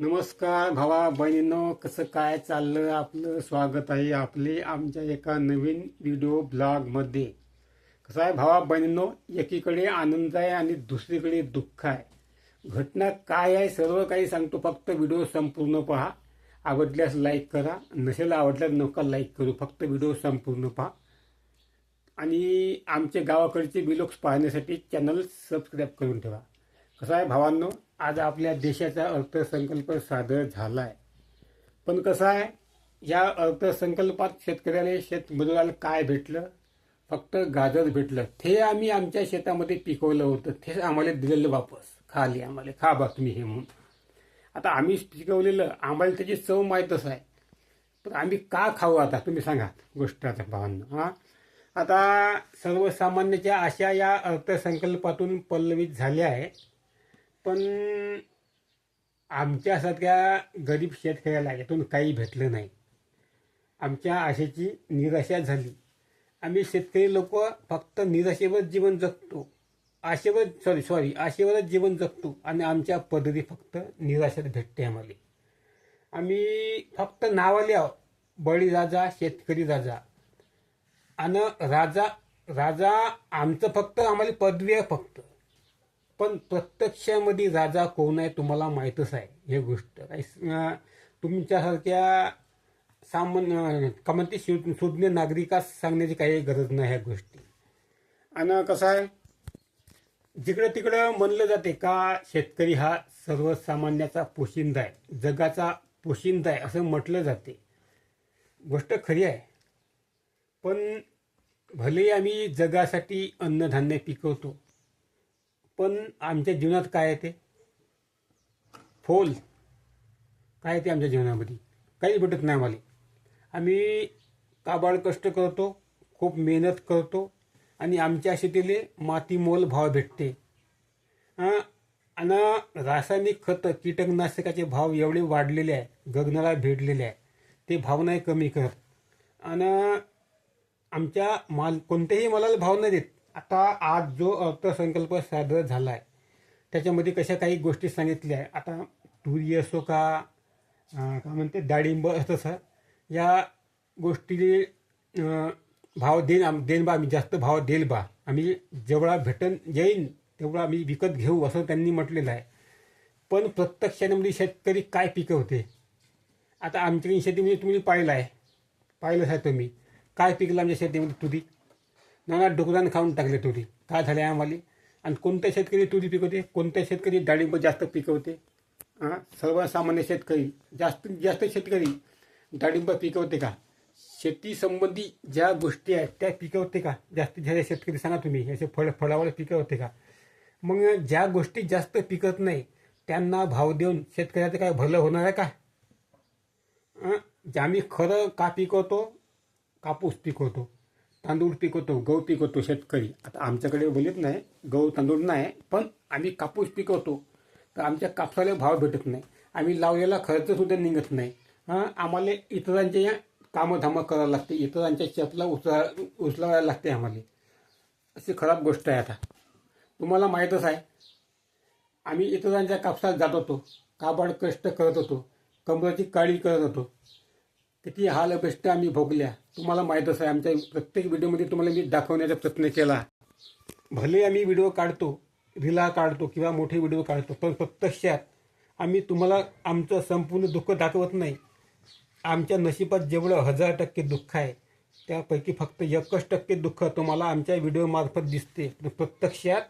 नमस्कार भावा बहिणींनो कसं काय चाललं आपलं? स्वागत आहे आपले आमच्या एका नवीन व्हिडिओ ब्लॉगमध्ये कसं आहे भावा बहिणींनो एकीकडे आनंद आहे आणि दुसरीकडे दुःख आहे. घटना काय आहे सर्व काही सांगतो फक्त व्हिडिओ संपूर्ण पहा. आवडल्यास लाईक करा नसेल आवडल्यास नका लाईक करू फक्त व्हिडिओ संपूर्ण पहा. आणि आमचे गावाकडचे बिलोक्स पाहण्यासाठी चॅनल सबस्क्राईब करून ठेवा. कसं आहे भावांनो आज आपल्या देशाचा अर्थसंकल्प सादर झाला आहे पण कसं आहे या अर्थसंकल्पात शेतकऱ्याला शेतमजुराला काय भेटलं? फक्त गाजर भेटलं. ते आम्ही आमच्या शेतामध्ये पिकवलं होतं. तेच आम्हाला दिलेलं वापस. खाली आम्हाला. खा बा तुम्ही हे म्हणून. आता आम्ही पिकवलेलं. आम्हाला त्याची चव माहीतच आहे. पण आम्ही का खाऊ आता? तुम्ही सांगा. गोष्ट आता भावांना हां? आता सर्वसामान्याच्या आशा या अर्थसंकल्पातून पल्लवित झाल्या आहे पण आमच्यासारख्या गरीब शेतकऱ्याला यातून काही भेटलं नाही. आमच्या आशेची निराशा झाली. आम्ही शेतकरी लोक फक्त निराशेवर जीवन जगतो. आशेवर सॉरी सॉरी आशेवरच जीवन जगतो आणि आमच्या पदरी फक्त निराशात भेटते आम्हाला. आम्ही फक्त नावाले आहोत बळी राजा शेतकरी राजा. आणि राजा राजा आमचं फक्त आम्हाला पदवी आहे फक्त. पण प्रत्यक्षामध्ये राजा कोण आहे तुम्हाला माहीतच आहे हे गोष्ट. काही तुमच्यासारख्या सामान्य का म्हणते शु- सुज्ञ नागरिकास सांगण्याची काही गरज नाही ह्या गोष्टी. आणि कसं आहे? जिकडं तिकडं म्हणलं जाते का शेतकरी हा सर्वसामान्याचा पोशिंदा आहे जगाचा पोशिंदा आहे असं म्हटलं जाते. गोष्ट खरी आहे. पण भले आम्ही जगासाठी अन्नधान्य पिकवतो पण आमच्या जीवनात काय आहे ते? फोल. काय आहे ते आमच्या जीवनामध्ये? काहीच भेटत नाही आम्हाला. आम्ही काबाड कष्ट करतो खूप मेहनत करतो आणि आमच्या शेतीले मातीमोल भाव भेटते. आणि रासायनिक खतं कीटकनाशकाचे भाव एवढे वाढलेले आहे गगनाला भेटलेले आहे ते भाव नाही कमी करत. आणि आमच्या माल कोणत्याही मालाला भाव नाही देत. आता आज जो अर्थसंकल्प सादर झाला आहे त्याच्यामध्ये कशा काही गोष्टी सांगितल्या आहे आता तुरी असो का काय म्हणते डाळिंब असं सर या गोष्टी भाव देईन आम देन बा आम्ही जास्त भाव देईल बा. आम्ही जेवढा भेटन येईन तेवढा आम्ही विकत घेऊ असं त्यांनी म्हटलेलं आहे. पण प्रत्यक्षामध्ये म्हणजे शेतकरी काय पिकं होते आता आमच्या शेतीमध्ये तुम्ही पाहिलं आहे पाहिलंच आहे तुम्ही. काय पिकलं आमच्या शेतीमध्ये तुरी? नाना डुकरानं खाऊन टाकले तुरी. काय झाले आम्हाला? आणि कोणत्या शेतकरी तुरी पिकवते? कोणत्या शेतकरी डाळिंब जास्त पिकवते? हां सर्वसामान्य शेतकरी. जास्तीत जास्त शेतकरी डाळिंब पिकवते का? शेतीसंबंधी ज्या गोष्टी आहेत त्या पिकवते का? जास्तीत जास्त शेतकरी सांगा तुम्ही. असे फळ फळावर पिकवते का? मग ज्या गोष्टी जास्त पिकत नाही त्यांना भाव देऊन शेतकऱ्याचं काय भलं होणार आहे का? जे आम्ही खरं का पिकवतो? कापूस पिकवतो. तांदूळ पिकवतो गहू पिकवतो शेतकरी. आता आमच्याकडे बोलत नाही गहू तांदूळ नाही पण आम्ही कापूस पिकवतो. तर आमच्या कापसाला भाव भेटत नाही. आम्ही लावलेला खर्च सुद्धा निघत नाही. हां आम्हाला इतरांच्या या कामधामं करावं लागते. इतरांच्या शेतला उचला उचलावायला लागते आम्हाला. अशी खराब गोष्ट आहे आता. तुम्हाला माहीतच आहे आम्ही इतरांच्या कापसात जात होतो. काबाड कष्ट करत होतो. कमराची काळी करत होतो. किती हाल अपेष्ट आम्ही भोगल्या. तुम्हाला माहीतच आहे आमच्या प्रत्येक व्हिडिओमध्ये तुम्हाला मी दाखवण्याचा प्रयत्न केला. भले आम्ही व्हिडिओ काढतो रिला काढतो किंवा मोठे व्हिडिओ काढतो पण प्रत्यक्षात आम्ही तुम्हाला आमचं संपूर्ण दुःख दाखवत नाही. आमच्या नशिबात जेवढं हजार टक्के दुःख आहे त्यापैकी फक्त एकच टक्के दुःख तुम्हाला आमच्या व्हिडिओमार्फत दिसते. पण प्रत्यक्षात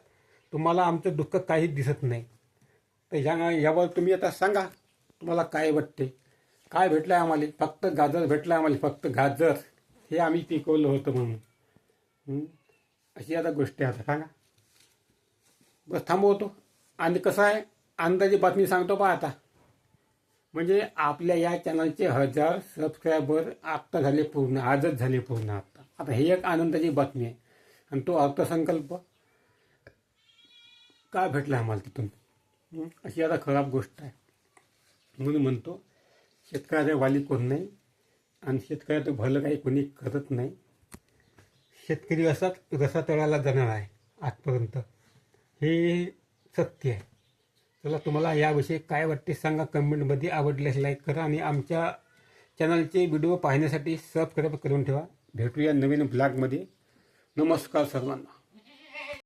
तुम्हाला आमचं दुःख काहीच दिसत नाही. तर ह्या यावर तुम्ही आता सांगा तुम्हाला काय वाटते? काय भेटलं आम्हाला? फक्त गाजर भेटलं आहे आम्हाला फक्त गाजर. हे आम्ही पिकवलं होतं म्हणून. अशी आता गोष्ट आहे आता सांगा. बस थांबवतो आणि कसं आहे अंदाजी बातमी सांगतो पहा आता. म्हणजे आपल्या या चॅनलचे हजार सबस्क्रायबर आत्ता झाले पूर्ण आजच झाले पूर्ण आत्ता. आता हे एक आनंदाची बातमी आहे. आणि तो अर्थसंकल्प का भेटला आम्हाला तिथून? अशी आता खराब गोष्ट आहे. म्हणून म्हणतो शेतकऱ्याचा वाली कोण नाही आणि शेतकऱ्याचं भलं काही कोणी करत नाही. शेतकरी असाच रसा तळाला जाणार आहे आजपर्यंत. हे सत्य आहे. चला तुम्हाला याविषयी काय वाटते सांगा कमेंटमध्ये. आवडल्यास लाईक करा आणि आमच्या चॅनलचे व्हिडिओ पाहण्यासाठी सबस्क्राईब करून ठेवा. भेटूया नवीन ब्लॉगमध्ये. नमस्कार सर्वांना.